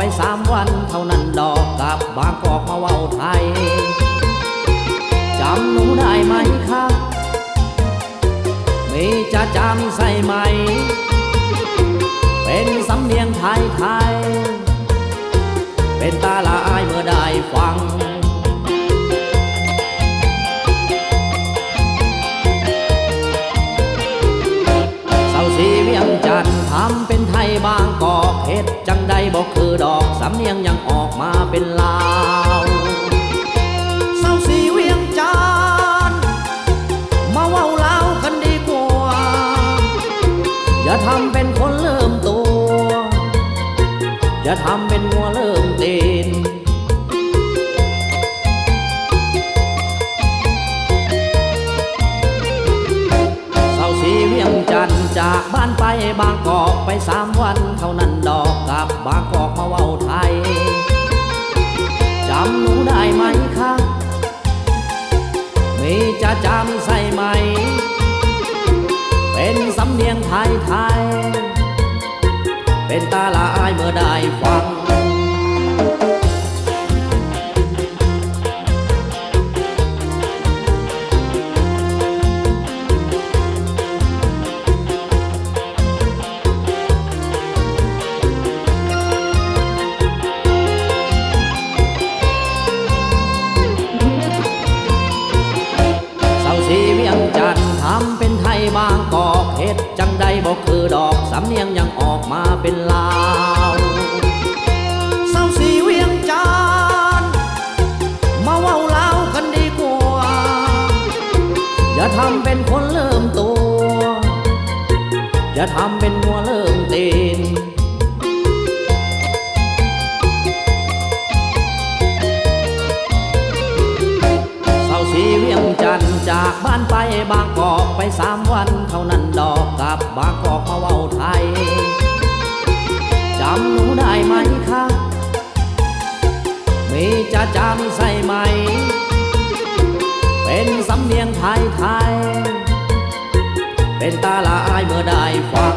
ไปสามวันเท่านั้นดอกกับบางกอกมาเว้าไทยจำหนูได้ไหมคะมีจ้าจ้ามใส่ไหม เป็นสำเนียงไทยไทย เป็นตาลายเมื่อได้ฟัง ออกมาเป็นลาวเศร้าสีเวียงจันมาเว้าลาวกันดีกว่า อย่าทำเป็นคนเริ่มตัว อย่าทำเป็นงัวเริ่มตีนเศร้าสีเวียงจันจากบ้านไปบางกอกไปสามวัน เท่านั้นดอกกลับบางกอกมาเว้าไทย เป็นตาลายเมื่อได้ฟังเศร้าสีเวียงจันทร์ทำเป็นไทยบางกอกเฮ็ดจังใดบอกคือดอกำเนียงยังออกมาเป็นลาวเศร้าสีเวียงจานมาเว้าลาวกันดีกว่า อย่าทำเป็นคนเริ่มตัว อย่าทำเป็นมัวเริ่ม จากบ้านไปบางกอกไปสามวันเท่านั้นดอกกลับบางกอกมาเว้าไทยจำหนูได้ไหมคะมีจะจามีใส่ไหม เป็นสำเนียงไทยไทย เป็นตาละอายเมื่อได้ฟัง